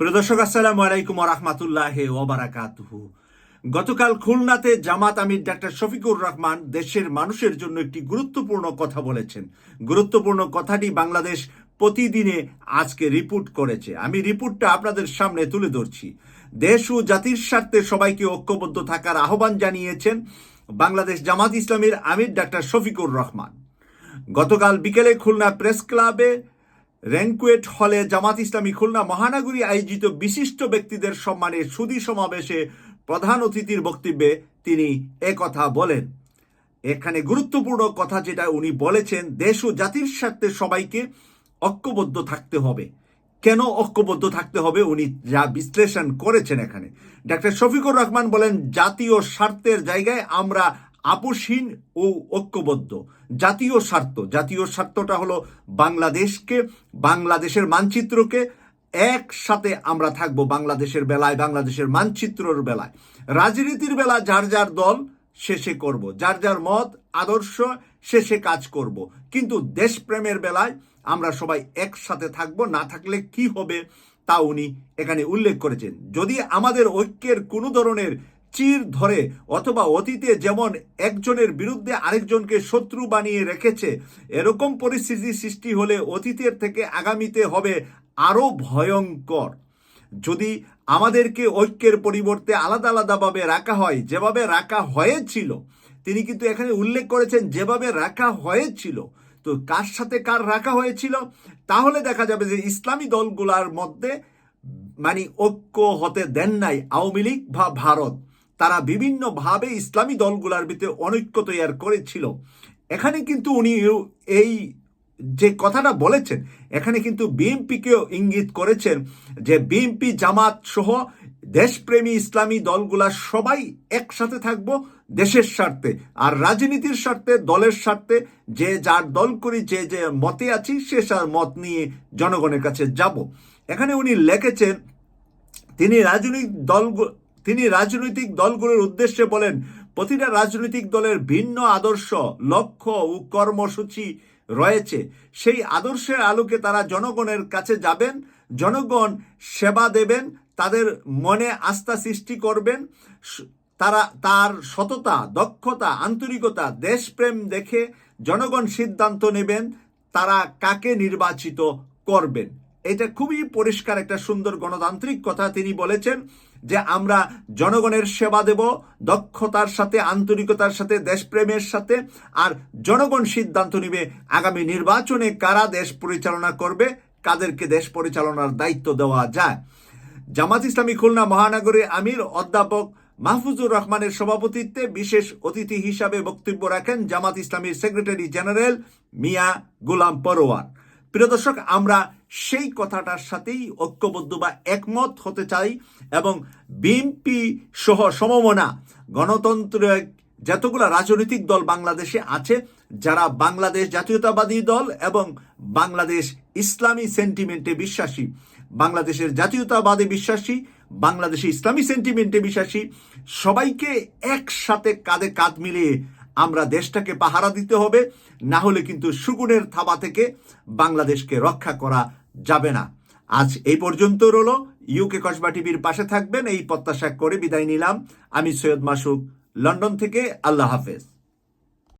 প্রিয় দর্শক, আসসালামু আলাইকুম রহমতুল্লাহ ওবারাকাতুহু গতকাল খুলনাতে জামাত আমির ডাক্তার শফিকুর রহমান দেশের মানুষের জন্য একটি গুরুত্বপূর্ণ কথা বলেছেন। গুরুত্বপূর্ণ কথাটি বাংলাদেশ প্রতিদিনে আজকে রিপোর্ট করেছে। আমি রিপোর্টটা আপনাদের সামনে তুলে ধরছি। দেশ ও জাতির স্বার্থে সবাইকে ঐক্যবদ্ধ থাকার আহ্বান জানিয়েছেন বাংলাদেশ জামাত ইসলামের আমির ডাক্তার শফিকুর রহমান। গতকাল বিকেলে খুলনা প্রেস ক্লাবে র্যাঙ্কুয়েট হলে জামাত ইসলামী খুলনা মহানগরী আয়োজিত বিশিষ্ট ব্যক্তিদের সম্মানে সুদী সমাবেশে প্রধান অতিথির বক্তব্যে তিনি কথা বলেন। এখানে গুরুত্বপূর্ণ কথা যেটা উনি বলেছেন, দেশ ও জাতির স্বার্থে সবাইকে ঐক্যবদ্ধ থাকতে হবে। কেন ঐক্যবদ্ধ থাকতে হবে? উনি যা বিশ্লেষণ করেছেন এখানে। ডাক্তার শফিকুর রহমান বলেন, জাতীয় স্বার্থের জায়গায় আমরা আপোষহীন ও ঐক্যবদ্ধ। জাতীয় স্বার্থ। জাতীয় স্বার্থটা হলো বাংলাদেশকে, বাংলাদেশের মানচিত্রকে একসাথে আমরা থাকব বাংলাদেশের বেলায়, বাংলাদেশের মানচিত্রর বেলায়। রাজনীতির বেলা যার যার দল শেষে করব। যার যার মত, আদর্শ শেষে কাজ করব। কিন্তু দেশপ্রেমের বেলায় আমরা সবাই একসাথে থাকব। না থাকলে কি হবে তা উনি এখানে উল্লেখ করেছেন। যদি আমাদের ঐক্যের কোনো ধরনের চির ধরে অথবা অতীতে যেমন একজনের বিরুদ্ধে আরেকজনকে শত্রু বানিয়ে রেখেছে, এরকম পরিস্থিতি সৃষ্টি হলে অতীতের থেকে আগামীতে হবে আরও ভয়ঙ্কর। যদি আমাদেরকে ঐক্যের পরিবর্তে আলাদা আলাদাভাবে রাখা হয়, যেভাবে রাখা হয়েছিল, তিনি কিন্তু এখানে উল্লেখ করেছেন যেভাবে রাখা হয়েছিল। তো কার সাথে কার রাখা হয়েছিল? তাহলে দেখা যাবে যে ইসলামী দলগুলার মধ্যে মানে ঐক্য হতে দেন নাই আওয়ামী লীগ বা ভারত। তারা বিভিন্নভাবে ইসলামী দলগুলার ভিতরে অনৈক্য তৈরি করেছিল। এখানে কিন্তু উনি এই যে কথাটা বলেছেন, এখানে কিন্তু বিএনপিকেও ইঙ্গিত করেছেন যে বিএনপি, জামাত সহ দেশপ্রেমী ইসলামী দলগুলা সবাই একসাথে থাকব দেশের স্বার্থে আর রাজনীতির স্বার্থে, দলের স্বার্থে, যে যার দল করি, যে যে মতে আছি, সে সার মত নিয়ে জনগণের কাছে যাব। এখানে উনি লিখেছেন, তিনি রাজনৈতিক দল তিনি রাজনৈতিক দলগুলোর উদ্দেশ্যে বলেন, প্রতিটা রাজনৈতিক দলের ভিন্ন আদর্শ, লক্ষ্য ও কর্মসূচি রয়েছে। সেই আদর্শের আলোকে তারা জনগণের কাছে যাবেন, জনগণ সেবা দেবেন, তাদের মনে আস্থা সৃষ্টি করবেন তারা, তার সততা, দক্ষতা, আন্তরিকতা, দেশপ্রেম দেখে জনগণ সিদ্ধান্ত নেবেন, তারা কাকে নির্বাচিত করবেন। এটা খুবই পরিষ্কার একটা সুন্দর গণতান্ত্রিক কথা তিনি বলেছেন যে আমরা জনগণের সেবা দেব, দক্ষতার সাথে, আন্তরিকতার সাথে, দেশপ্রেমের সাথে, আর জনগণ সিদ্ধান্ত নিবে আগামী নির্বাচনে কারা দেশ পরিচালনা করবে, কাদেরকে দেশ পরিচালনার দায়িত্ব দেওয়া যায়। জামাত ইসলামী খুলনা মহানগরী আমির অধ্যাপক মাহফুজুর রহমানের সভাপতিত্বে বিশেষ অতিথি হিসাবে বক্তব্য রাখেন জামাত ইসলামীর সেক্রেটারি জেনারেল মিয়া গুলাম পরোয়ার প্রিয় দর্শক, আমরা সেই কথাটার সাথেই ঐক্যবদ্ধ বা একমত হতে চাই এবং বিএনপি সহ সমমনা গণতন্ত্র যতগুলো রাজনৈতিক দল বাংলাদেশে আছে, যারা বাংলাদেশ জাতীয়তাবাদী দল এবং বাংলাদেশ ইসলামী সেন্টিমেন্টে বিশ্বাসী, বাংলাদেশের জাতীয়তাবাদে বিশ্বাসী, বাংলাদেশে ইসলামী সেন্টিমেন্টে বিশ্বাসী, সবাইকে একসাথে কাঁধে কাঁধ মিলিয়ে আমরা দেশটাকে পাহারা দিতে হবে, না হলে কিন্তু সুগুনের থাবা থেকে বাংলাদেশকে রক্ষা করা যাবে না। আজ এই পর্যন্ত রলো ইউকে কসবা টিভির পাশে থাকবেন। এই প্রত্যাশা করে বিদায় নিলাম। আমি সৈয়দ মাসুক লন্ডন থেকে। আল্লাহ হাফেজ।